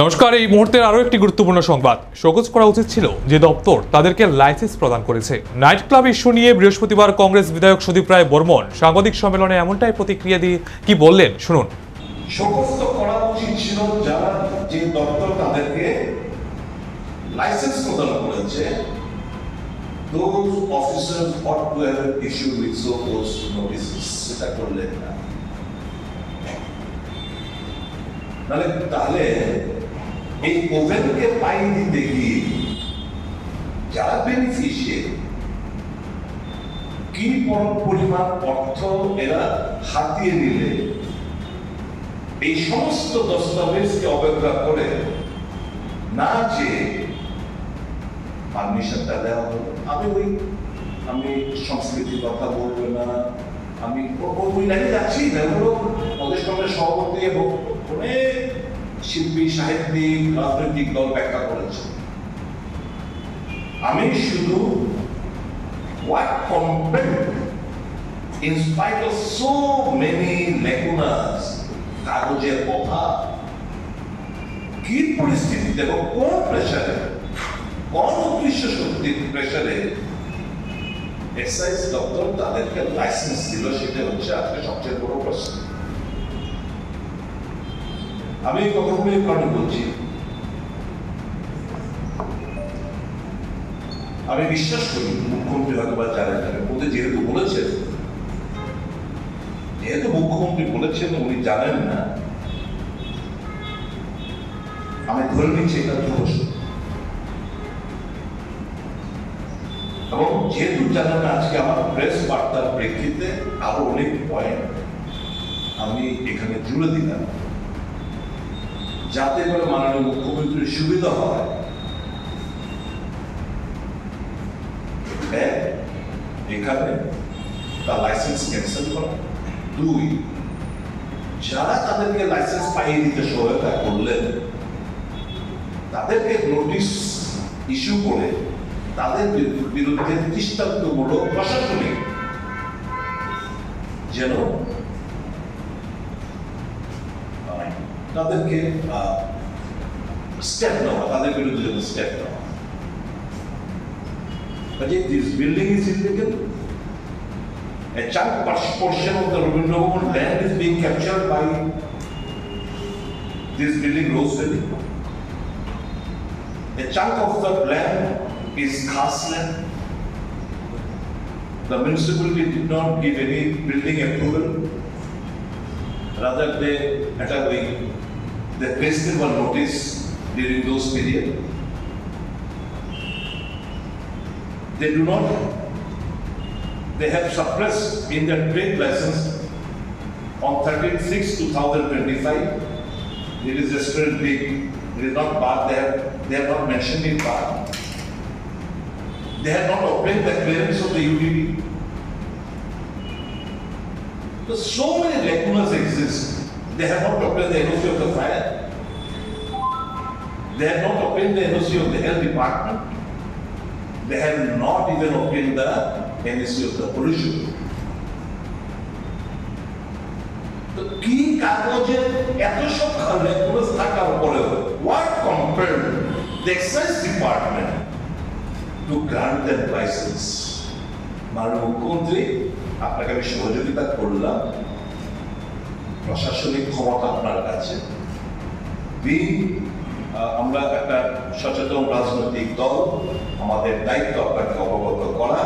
নমস্কার, এই মুহূর্তের আরও একটি গুরুত্বপূর্ণ সংবাদ। শোকজ করা উচিত ছিল যে দপ্তর তাদেরকে লাইসেন্স প্রদান করেছে। নাইট ক্লাব ইস্যু নিয়ে বৃহস্পতিবার কংগ্রেস বিধায়ক সুদীপ রায় বর্মন সাংবাদিক সম্মেলনে এমনটাই প্রতিক্রিয়া দিয়ে কি বললেন? শুনুন। সমস্ত করা উচিত ছিল যারা যে দপ্তর তাদেরকে লাইসেন্স প্রদান করেছে সেটা করলেন না। তাহলে তাহলে এই ওভেনকে পাই দিতে গিয়ে যারা বেনিফিশিয়ারি কি পর- পরিমাণ অর্থ এরা হাতিয়ে নিলে? এই সমস্ত দস্তাবেজকে অবজ্ঞা করে না যে পারমিশনটা দেওয়া হলো আমি ওই, আমি সংস্কৃতির কথা বলব না। আমি ওই লাইনে যাচ্ছি না ওগুলো প্রদেশ কংগ্রেস সভাপতি এবং অনেক শিল্পী সাহিত্যিক, রাজনৈতিক দল ব্যাখ্যা করেছে। আমি শুধু lacunas, কাগজের অভাব কি পরিস্থিতিতে এবং কোন প্রেশারে কোন অদৃশ্য শক্তির প্রেশারে দপ্তর তাদেরকে লাইসেন্স দিল, সেটা হচ্ছে আজকে সবচেয়ে বড় প্রশ্ন। আমি কথাগুলো এই বলছি আমি বিশ্বাস করি, মুখ্যমন্ত্রী হয়তো বা জানেন না ওতে যেহেতু বলেছেন, যেহেতু মুখ্যমন্ত্রী বলেছেন, উনি জানেন না, আমি ধরে নিচ্ছি এটা ধ্রুবস এবং যেহেতু জানেন না, আজকে আমার প্রেস বার্তার প্রেক্ষিতে আরও অনেক পয়েন্ট আমি এখানে জুড়ে দিলাম। যাতে করে মাননীয় মুখ্যমন্ত্রীর সুবিধা হয়। এখানে তার লাইসেন্স ক্যান্সেল করা। দুই, যারা তাদেরকে লাইসেন্স পাইয়ে দিতে সহায়তা করলেন, তাদেরকে নোটিশ ইস্যু করে তাদের বিরু- বিরুদ্ধে দৃষ্টান্তমূলক প্রশাসনিক যেন তাদেরকে স্টেপ নেওয়া তাদের বিরুদ্ধে যেন স্টেপ নেওয়া But if this building is illegal, a chunk por- portion of the Rabindranath land is being captured by this building Rose Valley. A chunk of the land is khas land. The municipality did not give any building approval. Rather they, at a way, they placed them notice during those period. They do not, they have suppressed in their trade license on 13-6-2025. It is restaurant big, it is not bar, they have, they have not mentioned in bar. They have not obtained the clearance of the UDB. So, so many lacunas exist. They have not obtained the NOC of the fire. They have not obtained the NOC of the health department. They have not even obtained the NOC of the pollution. তো কি কাগজে এত সব লেগুলোস থাকার পরেও what compare the excise department to grant that licence মাননীয় মুখ্যমন্ত্রী আপনাকে আমি সহযোগিতা করলাম। প্রশাসনিক ক্ষমতা আপনার কাছে। আমরা একটা সচেতন রাজনৈতিক দল। আমাদের দায়িত্ব আপনাকে অবগত করা।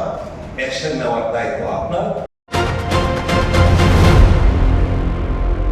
অ্যাকশন নেওয়ার দায়িত্ব